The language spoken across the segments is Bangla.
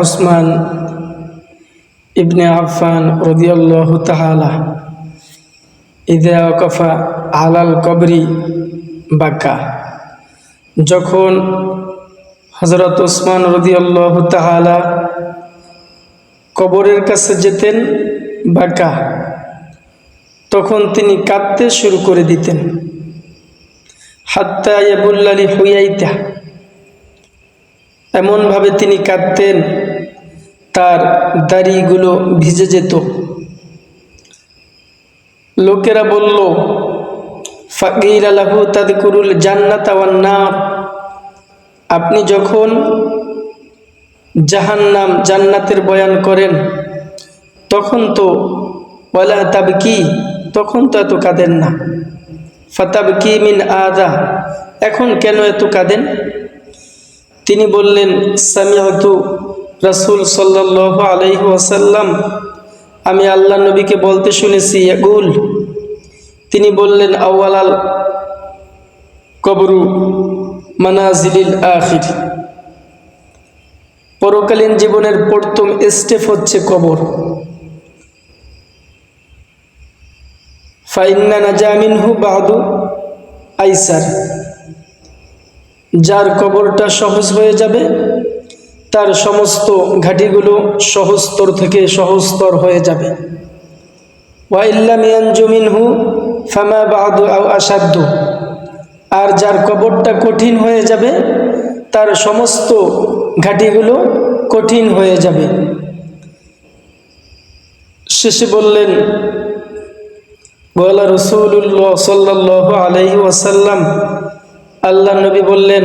উসমান ইবনে আফান রদিয়াল্লাহু তাআলা ইদা ওয়াকাফা আলাল কবরি বাক্কা। যখন হজরত ওসমান রদিয়াল্লাহু তাআলা কবরের কাছে যেতেন বাঁকা তখন তিনি কাঁদতে শুরু করে দিতেন। হাত্তা ইয়াবুল্লালি হুইয়াইতা এমনভাবে তিনি কাঁদতেন তার দাড়িগুলো ভিজে যেত। লোকেরা বলল, ফাকির আলাহু তাদকুরুল জান্নাত আপনি যখন জাহান্নাম জান্নাতের বয়ান করেন, তখন তো ওয়ালা তাব কি তখন তো এত কাঁদেন না। ফতাব কি মিন আদা, এখন কেন এত কাঁদেন? তিনি বললেন সামিয়াতু রাসুল সাল্লাহ আলহি ওয়াসাল্লাম, আমি আল্লাহ নবীকে বলতে শুনেছি ইয়াগুল তিনি বললেন, আউয়ালাল কবরু মানাজিলিল আখির। পরকালীন জীবনের প্রথম স্টেপ হচ্ছে কবর। ফাইন্না নাজামিনহু বাহাদু আইসার। যার কবরটা সহজ হয়ে যাবে তার সমস্ত ঘাটিগুলো সহস্তর থেকে সহস্তর হয়ে যাবে। ওয়াইল্লা মিয়ান জমিনহু ফামা বাহাদু আও আসাধ্য আর যার কবরটা কঠিন হয়ে যাবে, তার সমস্ত ঘাটিগুলো কঠিন হয়ে যাবে। শেষে বললেন গোয়ালা রসুল্লাহ সাল্লাহ আলহি ওয়াসাল্লাম আল্লাহ নবী বললেন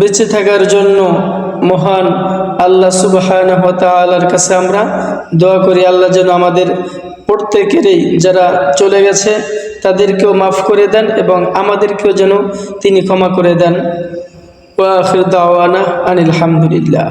বেঁচে থাকার জন্য মহান আল্লাহ সুবাহান আল্লাহর কাছে আমরা দোয়া করি, আল্লাহ যেন আমাদের প্রত্যেকেরই যারা চলে গেছে তাদেরকেও মাফ করে দেন এবং আমাদেরকেও যেন তিনি ক্ষমা করে দেন। ওয়াখির দাওয়ানা আনিল হামদুলিল্লাহ।